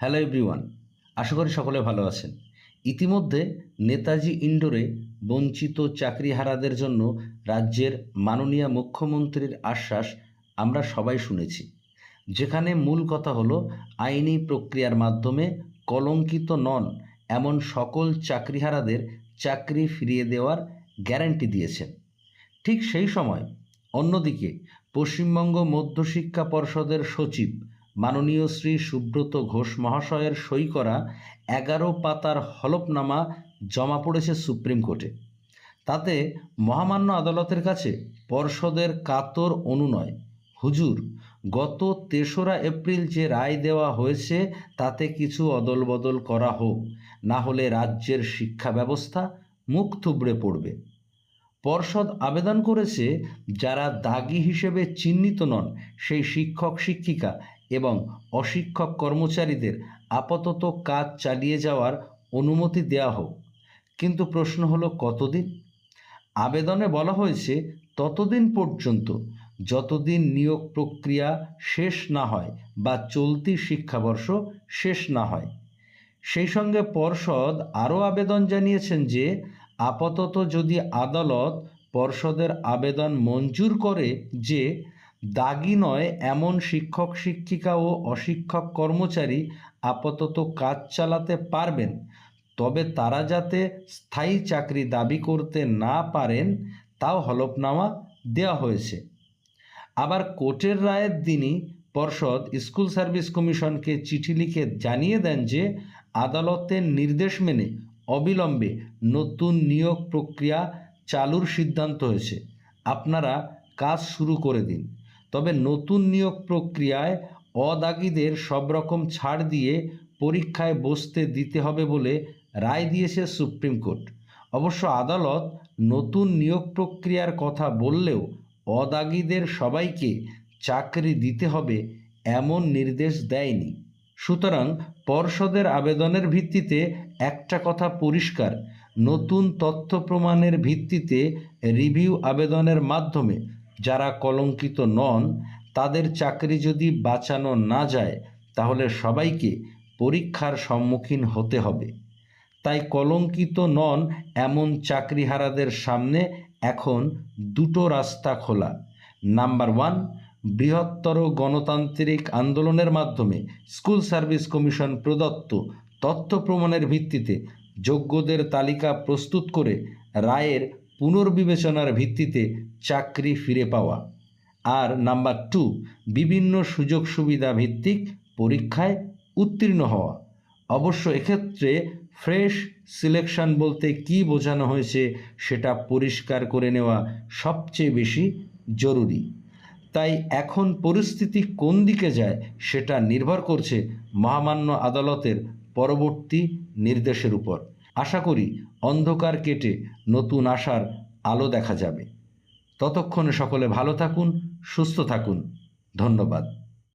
Hello everyone, আশা করি সকলে ভালো আছেন। ইতিমধ্যে নেতাজি ইন্ডোরে বঞ্চিত চাকরিহারাদের জন্য রাজ্যের মাননীয় মুখ্যমন্ত্রীর আশ্বাস আমরা সবাই শুনেছি। যেখানে মূল কথা হলো, আইনি প্রক্রিয়ার মাধ্যমে কলঙ্কিত নন এমন সকল চাকরিহারাদের চাকরি ফিরিয়ে দেওয়ার গ্যারান্টি দিয়েছেন। ঠিক সেই সময় অন্যদিকে পশ্চিমবঙ্গ মধ্যশিক্ষা পর্ষদের সচিব মাননীয় শ্রী সুব্রত ঘোষ মহাশয়ের সই করা এগারো পাতার হলফনামা জমা পড়েছে সুপ্রিম কোর্টে। তাতে মহামান্য আদালতের কাছে পর্ষদের কাতর অনুনয়। হুজুর, গত তেসরা এপ্রিল যে রায় দেওয়া হয়েছে তাতে কিছু অদলবদল করা হোক, না হলে রাজ্যের শিক্ষা ব্যবস্থা মুখ থুবড়ে পড়বে। পর্ষদ আবেদন করেছে, যারা দাগি হিসেবে চিহ্নিত নন, সেই শিক্ষক শিক্ষিকা এবং অশিক্ষক কর্মচারীদের আপাতত কাজ চালিয়ে যাওয়ার অনুমতি দেওয়া হোক। কিন্তু প্রশ্ন হলো, কতদিন? আবেদনে বলা হয়েছে, ততদিন পর্যন্ত যতদিন নিয়োগ প্রক্রিয়া শেষ না হয় বা চলতি শিক্ষাবর্ষ শেষ না হয়। সেই সঙ্গে পর্ষদ আরও আবেদন জানিয়েছেন যে, আপাতত যদি আদালত পর্ষদের আবেদন মঞ্জুর করে যে দাগি নয়, এমন শিক্ষক, শিক্ষিকা ও অশিক্ষক কর্মচারী আপাতত কাজ চালাতে পারবেন। তবে তারা যাতে স্থায়ী চাকরি দাবি করতে না পারেন, তাও হলফনামা দেওয়া হয়েছে। আবার কোর্টের রায়ের দিনই পর্ষদ স্কুল সার্ভিস কমিশনকে চিঠি লিখে জানিয়ে দেন যে, আদালতের নির্দেশ মেনে অবিলম্বে নতুন নিয়োগ প্রক্রিয়া চালুর সিদ্ধান্ত হয়েছে। আপনারা কাজ শুরু করে দিন। তবে নতুন নিয়োগ প্রক্রিয়ায় অদাগীদের সব রকম ছাড় দিয়ে পরীক্ষায় বসতে দিতে হবে বলে রায় দিয়েছে সুপ্রিম কোর্ট। অবশ্য আদালত নতুন নিয়োগ প্রক্রিয়ার কথা বললেও অদাগীদের সবাইকে চাকরি দিতে হবে এমন নির্দেশ দেয়নি। সুতরাং পর্ষদের আবেদনের ভিত্তিতে একটা কথা পরিষ্কার, নতুন তথ্য প্রমাণের ভিত্তিতে রিভিউ আবেদনের মাধ্যমে যারা কলঙ্কিত নন, তাদের চাকরি যদি বাঁচানো না যায়, তাহলে সবাইকে পরীক্ষার সম্মুখীন হতে হবে। তাই কলঙ্কিত নন এমন চাকরিহারাদের সামনে এখন দুটো রাস্তা খোলা। নাম্বার ওয়ান, বৃহত্তর গণতান্ত্রিক আন্দোলনের মাধ্যমে স্কুল সার্ভিস কমিশন প্রদত্ত তথ্য প্রমাণের ভিত্তিতে যোগ্যদের তালিকা প্রস্তুত করে রায়ের পুনর্বিবেচনার ভিত্তিতে চাকরি ফিরে পাওয়া। আর নাম্বার টু, বিভিন্ন সুযোগ সুবিধা ভিত্তিক পরীক্ষায় উত্তীর্ণ হওয়া। অবশ্য এক্ষেত্রে ফ্রেশ সিলেকশন বলতে কি বোঝানো হয়েছে সেটা পরিষ্কার করে নেওয়া সবচেয়ে বেশি জরুরি। তাই এখন পরিস্থিতি কোন দিকে যায় সেটা নির্ভর করছে মহামান্য আদালতের পরবর্তী নির্দেশের উপর। আশা করি অন্ধকার কেটে নতুন আশার আলো দেখা যাবে। ততক্ষণে সকলে ভালো থাকুন, সুস্থ থাকুন। ধন্যবাদ।